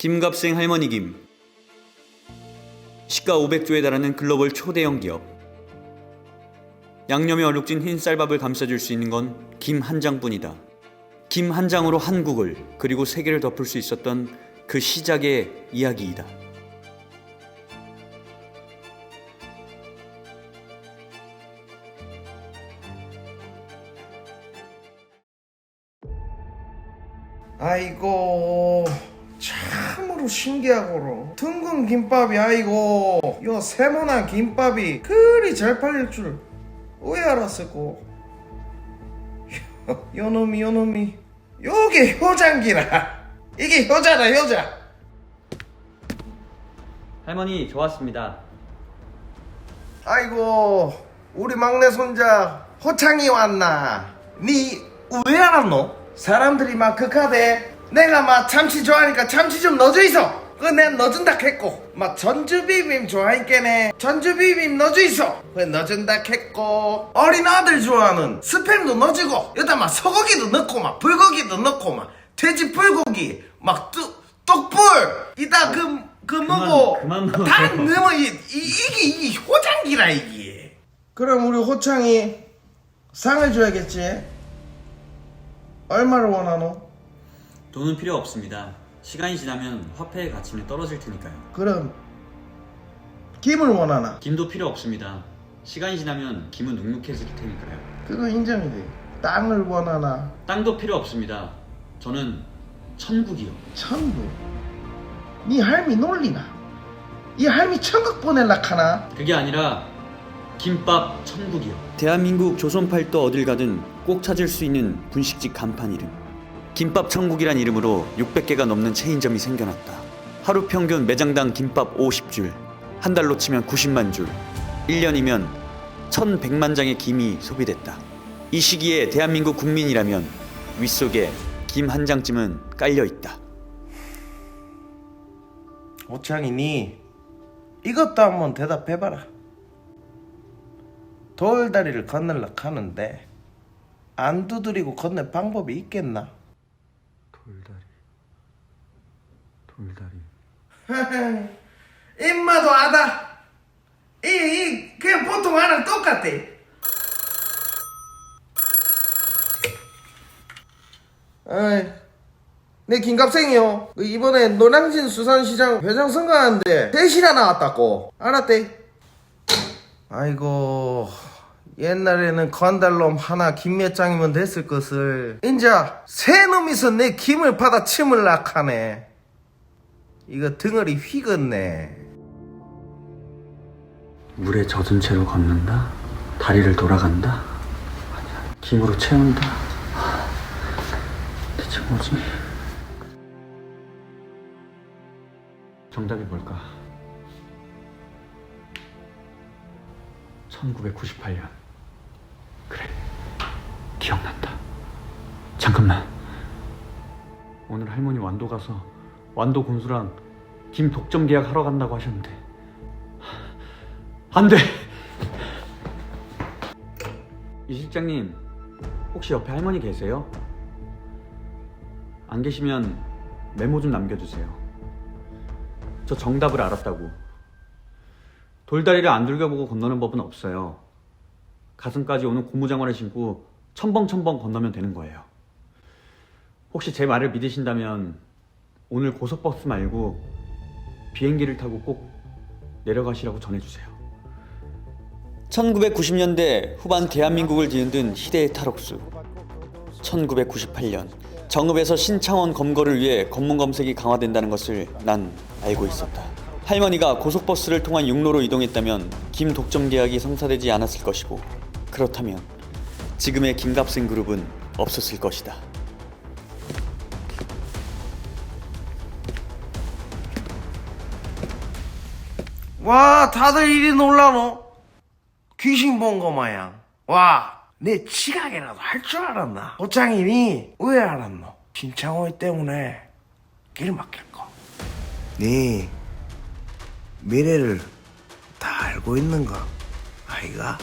김갑생 할머니 김 시가 500조에 달하는 글로벌 초대형 기업 양념에 얼룩진 흰 쌀밥을 감싸줄 수 있는 건 김 한 장뿐이다. 김 한 장으로 한국을 그리고 세계를 덮을 수 있었던 그 시작의 이야기이다. 아이고 참으로 신기하고로. 둥근 김밥이 아이고 요 세모난 김밥이 그리 잘 팔릴 줄 왜 알았을꼬? 요, 요 놈이 요 놈이. 요게 효장기라. 이게 효자다 효자. 할머니 좋았습니다. 아이고 우리 막내 손자 호창이 왔나? 니 왜 알았노? 사람들이 막 극하대 내가 막 참치 좋아하니까 참치 좀 넣어줘 있어 그거 내 넣어준다 했고. 막 전주비빔 좋아하니까네. 전주비빔 넣어줘 있어 그거 넣어준다 했고. 어린 아들 좋아하는 스팸도 넣어주고. 여기다 막 소고기도 넣고 막 불고기도 넣고 막 돼지 불고기 막 뚝, 떡불. 이따 그, 그 뭐고 그만 먹어. 다 넣으면 이, 이, 이게 이게 효장기라 이게. 그럼 우리 호창이 상을 줘야겠지? 얼마를 원하노? 돈은 필요 없습니다. 시간이 지나면 화폐의 가치는 떨어질 테니까요. 그럼 김을 원하나? 김도 필요 없습니다. 시간이 지나면 김은 눅눅해질 테니까요. 그거 인정이 돼 땅을 원하나? 땅도 필요 없습니다. 저는 천국이요. 천국 네 할미 놀리나? 이 할미 천국 보낼라 카나? 그게 아니라 김밥 천국이요. 대한민국 조선 팔도 어딜 가든 꼭 찾을 수 있는 분식집 간판 이름. 김밥 천국이란 이름으로 600개가 넘는 체인점이 생겨났다. 하루 평균 매장당 김밥 50줄, 한 달로 치면 90만 줄, 1년이면 1100만 장의 김이 소비됐다. 이 시기에 대한민국 국민이라면 윗속에 김 한 장쯤은 깔려 있다. 호창이 니 이것도 한번 대답해봐라 돌다리를 건널라 하는데 안 두드리고 건널 방법이 있겠나? 돌다리, 돌다리. 입마도 아다. 이, 이, 그냥 보통 하나 똑같대. 어이, 내 김갑생이요. 그 이번에 노량진 수산시장 회장 선거하는데 셋이나 나왔다고. 알았대? 아이고, 옛날에는 건달놈 하나 김매장이면 됐을 것을 인자 새 놈이서 내 김을 받아 침을 낙하네. 이거 덩어리 휘겠네. 물에 젖은 채로 걷는다. 다리를 돌아간다. 아니야, 김으로 채운다. 하, 대체 뭐지? 정답이 뭘까? 1998년. 그래, 기억난다. 잠깐만. 오늘 할머니 완도 가서 완도 군수랑 김 독점 계약 하러 간다고 하셨는데 안 돼! 이 실장님, 혹시 옆에 할머니 계세요? 안 계시면 메모 좀 남겨주세요. 저 정답을 알았다고. 돌다리를 안 들겨보고 건너는 법은 없어요. 가슴까지 오는 고무장화를 신고 첨벙첨벙 건너면 되는 거예요. 혹시 제 말을 믿으신다면 오늘 고속버스 말고 비행기를 타고 꼭 내려가시라고 전해주세요. 1990년대 후반 대한민국을 뒤흔든 희대의 탈옥수. 1998년 정읍에서 신창원 검거를 위해 검문 검색이 강화된다는 것을 난 알고 있었다. 할머니가 고속버스를 통한 육로로 이동했다면 김 독점 계약이 성사되지 않았을 것이고 그렇다면 지금의 김갑생 그룹은 없었을 것이다. 와, 다들 이리 놀라노? 귀신 본 거 마냥. 와, 내 지각이라도 할 줄 알았나? 호창이니 왜 알았노? 신창호이 때문에 길 막혔고. 네 미래를 다 알고 있는 거 아이가?